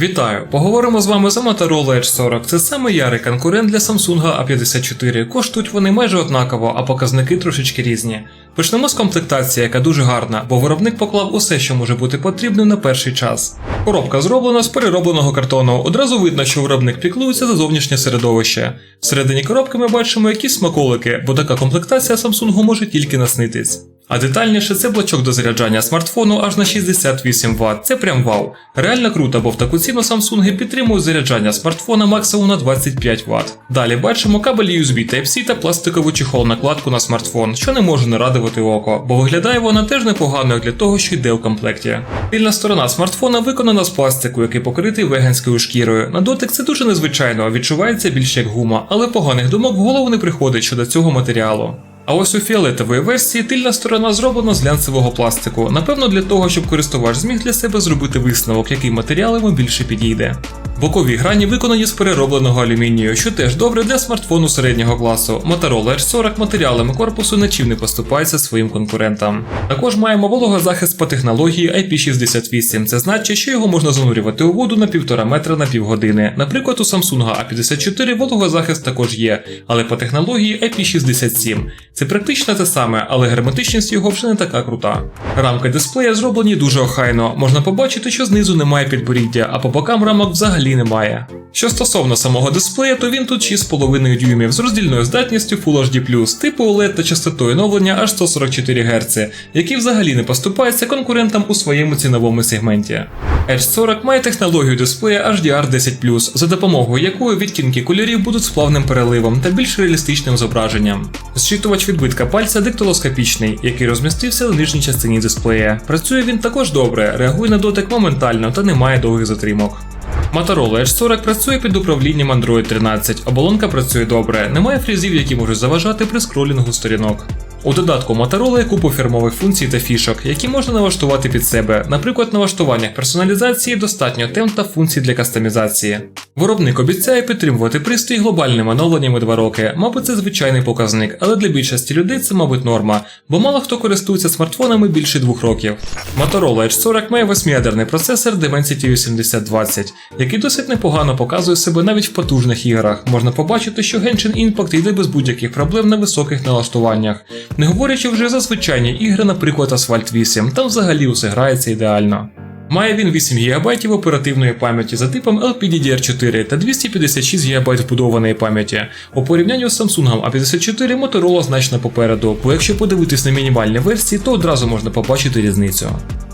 Вітаю! Поговоримо з вами за Motorola Edge 40. Це саме ярий конкурент для Samsung A54. Коштують вони майже однаково, а показники трошечки різні. Почнемо з комплектації, яка дуже гарна, бо виробник поклав усе, що може бути потрібним на перший час. Коробка зроблена з переробленого картону. Одразу видно, що виробник піклується за зовнішнє середовище. Всередині коробки ми бачимо якісь смаколики, бо така комплектація Samsung може тільки наснитись. А детальніше це блочок до заряджання смартфону аж на 68 Вт. Це прям вау. Реально круто, бо в таку ціну Samsung підтримують заряджання смартфона максимум на 25 Вт. Далі бачимо кабель USB Type-C та пластикову чехол накладку на смартфон, що не може не радувати око, бо виглядає вона теж непогано як для того, що йде у комплекті. Тильна сторона смартфона виконана з пластику, який покритий веганською шкірою. На дотик це дуже незвичайно, відчувається більше як гума, але поганих думок в голову не приходить щодо цього матеріалу. А ось у фіолетової версії тильна сторона зроблена з глянцевого пластику, напевно, для того, щоб користувач зміг для себе зробити висновок, який матеріал йому більше підійде. Бокові грані виконані з переробленого алюмінію, що теж добре для смартфону середнього класу. Motorola Edge 40 матеріалами корпусу нічим не поступається своїм конкурентам. Також маємо вологозахист по технології IP68. Це значить, що його можна занурювати у воду на півтора метра на півгодини. Наприклад, у Samsung A54 вологозахист також є, але по технології IP67. Це практично те саме, але герметичність його вже не така крута. Рамки дисплея зроблені дуже охайно. Можна побачити, що знизу немає підборіддя, а по бокам рамок взагалі немає. Що стосовно самого дисплея, то він тут 6,5 дюймів з роздільною здатністю Full HD+, типу OLED та частотою оновлення аж 144 Гц, який взагалі не поступається конкурентам у своєму ціновому сегменті. Edge 40 має технологію дисплея HDR10+, за допомогою якої відтінки кольорів будуть з плавним переливом та більш реалістичним зображенням. Зчитувач відбитка пальця диктилоскопічний, який розмістився на нижній частині дисплея. Працює він також добре, реагує на дотик моментально та не має довгих затримок. Motorola Edge 40 працює під управлінням Android 13, оболонка працює добре, немає фрізів, які можуть заважати при скролінгу сторінок. У додатку Motorola є купу фірмових функцій та фішок, які можна налаштувати під себе. Наприклад, налаштуваннях персоналізації достатньо тем та функцій для кастомізації. Виробник обіцяє підтримувати пристрій глобальним оновленнями 2 роки. Мабуть, це звичайний показник, але для більшості людей це, мабуть, норма, бо мало хто користується смартфонами більше 2 років. Motorola Edge 40 має 8-ядерний процесор Dimensity 8020, який досить непогано показує себе навіть в потужних іграх. Можна побачити, що Genshin Impact йде без будь-яких проблем на високих налаштуваннях. Не говорячи вже за звичайні ігри, наприклад, Asphalt 8, там взагалі усе грається ідеально. Має він 8 ГБ оперативної пам'яті за типом LPDDR4 та 256 ГБ вбудованої пам'яті. У порівнянні з Samsung A54 Motorola значно попереду, бо якщо подивитись на мінімальні версії, то одразу можна побачити різницю.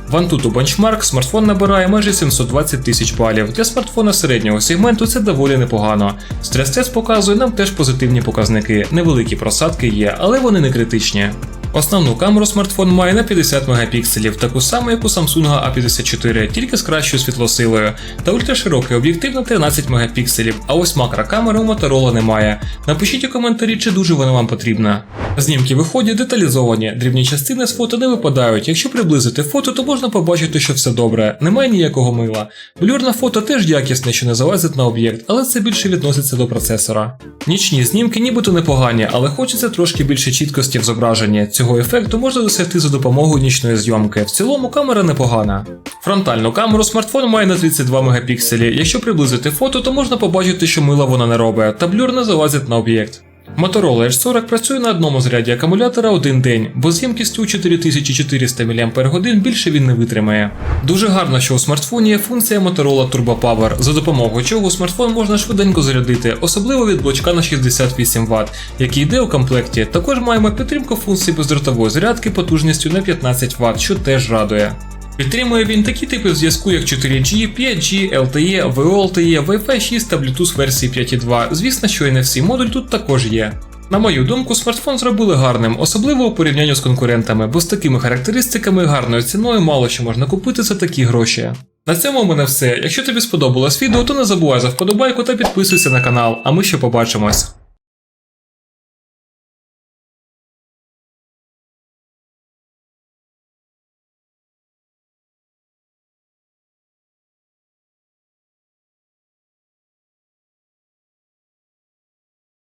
В Antutu Benchmark смартфон набирає майже 720 тисяч балів. Для смартфона середнього сегменту це доволі непогано. Стрес-тест показує нам теж позитивні показники. Невеликі просадки є, але вони не критичні. Основну камеру смартфон має на 50 мегапікселів, таку саму, як у Samsung A54, тільки з кращою світлосилою, та ультраширокий об'єктив на 13 мегапікселів, а ось макрокамери у Motorola немає. Напишіть у коментарі, чи дуже вона вам потрібна. Знімки виходять деталізовані, дрібні частини з фото не випадають. Якщо приблизити фото, то можна побачити, що все добре, немає ніякого мила. Блюр на фото теж якісне, що не залазить на об'єкт, але це більше відноситься до процесора. Нічні знімки нібито непогані, але хочеться трошки більше чіткості в зображенні. Цього ефекту можна досягти за допомогою нічної зйомки. В цілому камера непогана. Фронтальну камеру смартфон має на 32 мегапікселі. Якщо приблизити фото, то можна побачити, що мила вона не робить, та блюр не залазить на об'єкт. Motorola Edge 40 працює на одному заряді акумулятора один день, бо з ємкістю 4400 мАч більше він не витримає. Дуже гарно, що у смартфоні є функція Motorola Turbo Power, за допомогою чого смартфон можна швиденько зарядити, особливо від блочка на 68 Вт, який йде у комплекті. Також маємо підтримку функції бездротової зарядки потужністю на 15 Вт, що теж радує. Підтримує він такі типи зв'язку, як 4G, 5G, LTE, VoLTE, Wi-Fi 6 та Bluetooth версії 5.2. Звісно, що NFC модуль тут також є. На мою думку, смартфон зробили гарним, особливо у порівнянні з конкурентами, бо з такими характеристиками і гарною ціною мало що можна купити за такі гроші. На цьому у мене все. Якщо тобі сподобалось відео, то не забувай за вподобайку та підписуйся на канал, а ми ще побачимось.